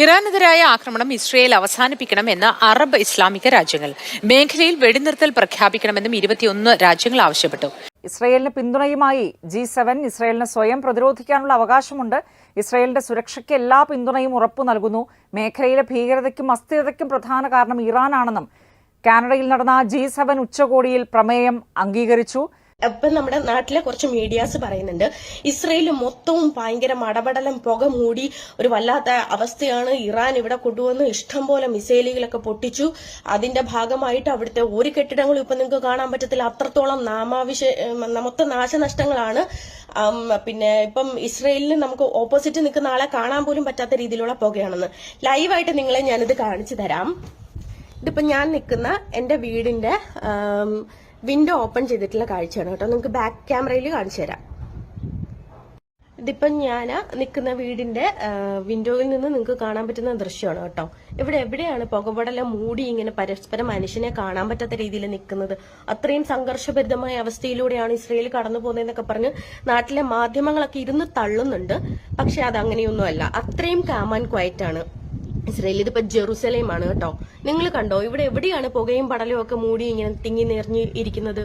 ഇറാനെതിരായ ആക്രമണം ഇസ്രയേൽ അവസാനിപ്പിക്കണമെന്ന് അറബ് ഇസ്ലാമിക രാജ്യങ്ങൾ. മേഖലയിൽ വെടിനിർത്തൽ പ്രഖ്യാപിക്കണമെന്നും ഇരുപത്തിയൊന്ന് രാജ്യങ്ങൾ ആവശ്യപ്പെട്ടു. ഇസ്രയേലിന് പിന്തുണയുമായി ജി സെവൻ ഇസ്രയേലിന് സ്വയം പ്രതിരോധിക്കാനുള്ള അവകാശമുണ്ട്. ഇസ്രയേലിന്റെ സുരക്ഷയ്ക്ക് എല്ലാ പിന്തുണയും ഉറപ്പു നൽകുന്നു. മേഖലയിലെ ഭീകരതയ്ക്കും അസ്ഥിരതയ്ക്കും പ്രധാന കാരണം ഇറാനാണെന്നും കാനഡയിൽ നടന്ന ജി സെവൻ ഉച്ചകോടിയിൽ പ്രമേയം അംഗീകരിച്ചു. ഇപ്പം നമ്മുടെ നാട്ടിലെ കുറച്ച് മീഡിയാസ് പറയുന്നുണ്ട് ഇസ്രയേൽ മൊത്തവും ഭയങ്കര മടപടലം പുക മൂടി ഒരു വല്ലാത്ത അവസ്ഥയാണ്. ഇറാൻ ഇവിടെ കൊണ്ടുവന്ന് ഇഷ്ടംപോലെ മിസൈലുകളൊക്കെ പൊട്ടിച്ചു. അതിന്റെ ഭാഗമായിട്ട് അവിടുത്തെ ഒരു കെട്ടിടങ്ങളും ഇപ്പൊ നിങ്ങൾക്ക് കാണാൻ പറ്റത്തില്ല. അത്രത്തോളം നാമാവിശ മൊത്ത നാശനഷ്ടങ്ങളാണ്. പിന്നെ ഇപ്പം ഇസ്രയേലിന് നമുക്ക് ഓപ്പോസിറ്റ് നിൽക്കുന്ന ആളെ കാണാൻ പോലും പറ്റാത്ത രീതിയിലുള്ള പുകയാണെന്ന്. ലൈവായിട്ട് നിങ്ങളെ ഞാനിത് കാണിച്ചു തരാം. ഇതിപ്പോ ഞാൻ നിൽക്കുന്ന എന്റെ വീടിന്റെ വിൻഡോ ഓപ്പൺ ചെയ്തിട്ടുള്ള കാഴ്ചയാണ് കേട്ടോ. നമുക്ക് ബാക്ക് ക്യാമറയിൽ കാണിച്ചു തരാം. ഇതിപ്പം ഞാൻ നിൽക്കുന്ന വീടിന്റെ വിൻഡോയിൽ നിന്ന് നിങ്ങൾക്ക് കാണാൻ പറ്റുന്ന ദൃശ്യമാണ് കേട്ടോ. ഇവിടെ എവിടെയാണ് പുകപടലം മൂടി ഇങ്ങനെ പരസ്പരം മനുഷ്യനെ കാണാൻ പറ്റാത്ത രീതിയിൽ നിൽക്കുന്നത്? അത്രയും സംഘർഷഭരിതമായ അവസ്ഥയിലൂടെയാണ് ഇസ്രയേൽ കടന്നു പോകുന്നതെന്നൊക്കെ പറഞ്ഞ് നാട്ടിലെ മാധ്യമങ്ങളൊക്കെ ഇരുന്ന് തള്ളുന്നുണ്ട്. പക്ഷെ അത് അങ്ങനെയൊന്നുമല്ല അത്രയും കാമാൻ ക്വയറ്റ് ആണ്. ഇസ്രയേൽ ഇതിപ്പോ ജെറുസലേം ആണ് കേട്ടോ. നിങ്ങൾ കണ്ടോ ഇവിടെ എവിടെയാണ് പുകയും പടലും ഒക്കെ മൂടി ഇങ്ങനെ തിങ്ങി നിറഞ്ഞ് ഇരിക്കുന്നത്?